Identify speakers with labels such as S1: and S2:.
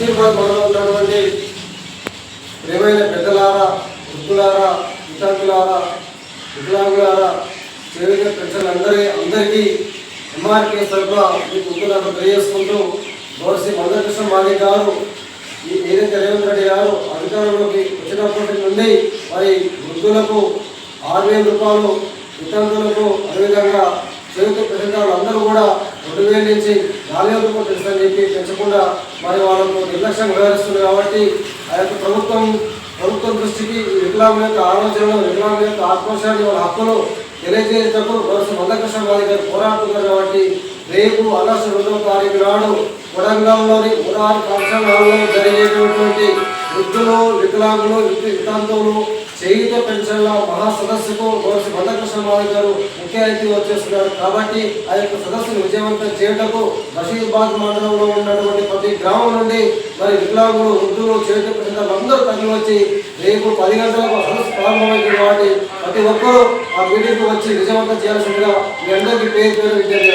S1: బషీర్బాద్ మండలం ఉన్నటువంటి ప్రేమైన పెద్దలారా వృద్ధులారా వితంతులారా వికలాంగులారా చేరిన ప్రజలందరి అందరికీ ఎంఆర్కే తరఫున మీకు ముందులకు తెలియజేసుకుంటూ గౌరవ మందకృష్ణ మాది గారు ఈ ఏదైతే రేవంత్ రెడ్డి గారు అధికారంలోకి వచ్చినప్పటి నుండి మరి వృద్ధులకు ఆరు వేల రూపాయలు వితంతులకు అదేవిధంగా చేతి ప్రజలు అందరూ కూడా రెండు వేల నుంచి నాలుగు వేల పెంచుతారని చెప్పి పెంచకుండా మరి వాళ్ళకు నిర్లక్ష్యం వ్యవహరిస్తుంది కాబట్టి ఆ యొక్క ప్రభుత్వం ప్రభుత్వం దృష్టికి వికలాంగుల యొక్క ఆలోచనలు వికలాంగుల యొక్క ఆత్మశాన్ని వాళ్ళ హక్కులు తెలియజేసేటప్పుడు వరుస మందకృష్ణ గారి గారు పోరాడుతున్నారు కాబట్టి రేపు ఆగస్టు రెండవ తారీఖు నాడు కొడంగల్లోని మురారి పాఠశాలలో జరిగేటటువంటి వృద్ధులు వికలాంగులు విద్యు వితాంతులు చేయుత పెన్షన్ల మహా సదస్సుకు గౌరవ మందకృష్ణ గారు ముఖ్య అతిథి వచ్చేస్తున్నారు. కాబట్టి ఆ యొక్క సదస్సును విజయవంతం చేయటకు బషీర్బాద్ మండలంలో ఉన్నటువంటి ప్రతి గ్రామం నుండి మరి వికలాంగులు వృద్ధులు చేతి పెన్షన్లు అందరూ తరలి వచ్చి రేపు పది గంటలకు సదస్సు ప్రారంభమైంది కాబట్టి ప్రతి ఒక్కరూ ఆ మీటింగ్కి వచ్చి విజయవంతం చేయాల్సిందిగా మీ అందరికీ పేరు పేరు విజ్ఞప్తి